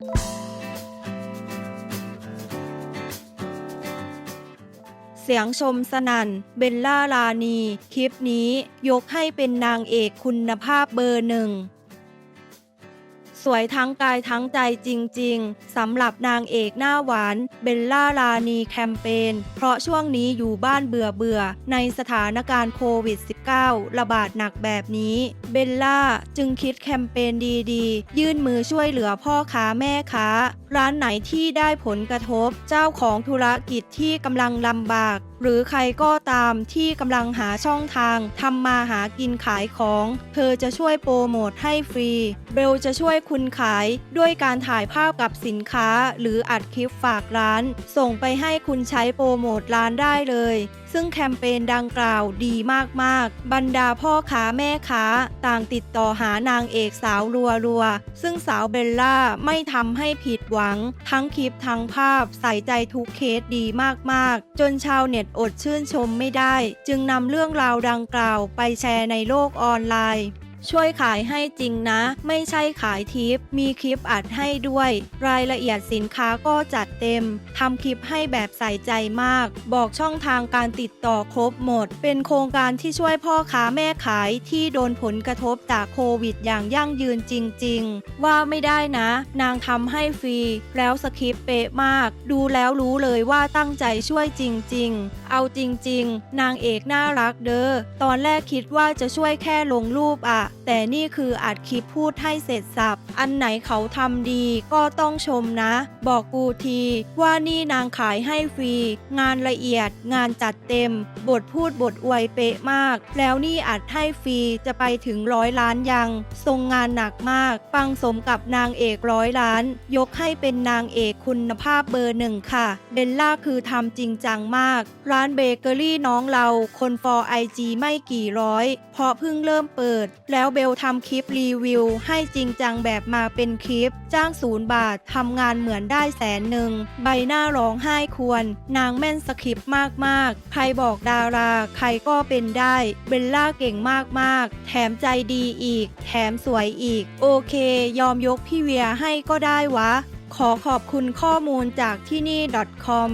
เสียงชมสนั่น เบลล่าลานี คลิปนี้ยกให้เป็นนางเอกคุณภาพเบอร์หนึ่ง สวยทั้งกายทั้งใจจริง ๆสำหรับนางเอกหน้าหวานเบลล่าลานีแคมเปญเพราะช่วงนี้อยู่บ้านเบื่อเบื่อๆในสถานการณ์โควิด -19 ระบาดหนักแบบนี้ เบลล่าจึงคิดแคมเปญดีๆ ยื่นมือช่วยเหลือพ่อค้าแม่ค้า ร้านไหนที่ได้ผลกระทบ เจ้าของธุรกิจที่กำลังลำบาก หรือใครก็ตามที่กำลังหาช่องทางทำมาหากินขายของ เธอจะช่วยโปรโมทให้ฟรี เบลจะช่วยคุณขาย ด้วยการถ่ายภาพกับสินค้า หรืออัดคลิปฝากร้าน ส่งไปให้คุณใช้โปรโมทร้านได้เลย ซึ่งแคมเปญดังกล่าวดีมากๆ บรรดาพ่อค้าแม่ค้า ต่างติดต่อหานางเอกสาวรัวๆ ซึ่งสาวเบลล่าไม่ทำให้ผิดหวัง ทั้งคลิปทั้งภาพใส่ใจทุกเคสดีมากๆ จนชาวเน็ตอดชื่นชมไม่ได้ จึงนำเรื่องราวดังกล่าวไปแชร์ในโลกออนไลน์ ช่วยขายให้จริงนะ ไม่ใช่ขายทิป มีคลิปอัดให้ด้วย รายละเอียดสินค้าก็จัดเต็มทำคลิปให้แบบใส่ใจมาก บอกช่องทางการติดต่อครบหมด เป็นโครงการที่ช่วยพ่อค้าแม่ขายที่โดนผลกระทบจากโควิดอย่างยั่งยืนจริง ๆ ว่าไม่ได้นะ นางทำให้ฟรี แล้วสคริปเป๊ะมาก ดูแล้วรู้เลยว่าตั้งใจช่วยจริง ๆ เอาจริง ๆ นางเอกน่ารักเด้อตอนแรกคิดว่าจะช่วยแค่ลงรูปอะแต่นี่คืออัดคลิปพูดให้เสร็จสับ อันไหนเขาทำดีก็ต้องชมนะ บอกกูทีว่านี่นางขายให้ฟรี งานละเอียด งานจัดเต็ม บทพูดบทอวยเป๊ะมาก แล้วนี่อัดให้ฟรีจะไปถึงร้อยล้านยัง ทรงงานหนักมากปังสมกับนางเอกร้อยล้าน ยกให้เป็นนางเอกคุณภาพเบอร์หนึ่งค่ะ เบลล่าคือทำจริงจังมาก ร้านเบเกอรี่น้องเราคนฟอร์ไอจีไม่กี่ร้อย เพราะเพิ่งเริ่มเปิดแล้วเบลทำคลิปรีวิว ให้จริงจังแบบมาเป็นคลิป จ้างศูนย์บาททำงานเหมือนได้แสนหนึ่ง ใบหน้าร้องไห้ควร นางแม่นสคริปต์มากๆ ใครบอกดารา ใครก็เป็นได้เบลล่าเก่งมากๆ แถมใจดีอีก แถมสวยอีก โอเค ยอมยกพี่เวียให้ก็ได้วะ ขอขอบคุณข้อมูลจากที่นี่ .com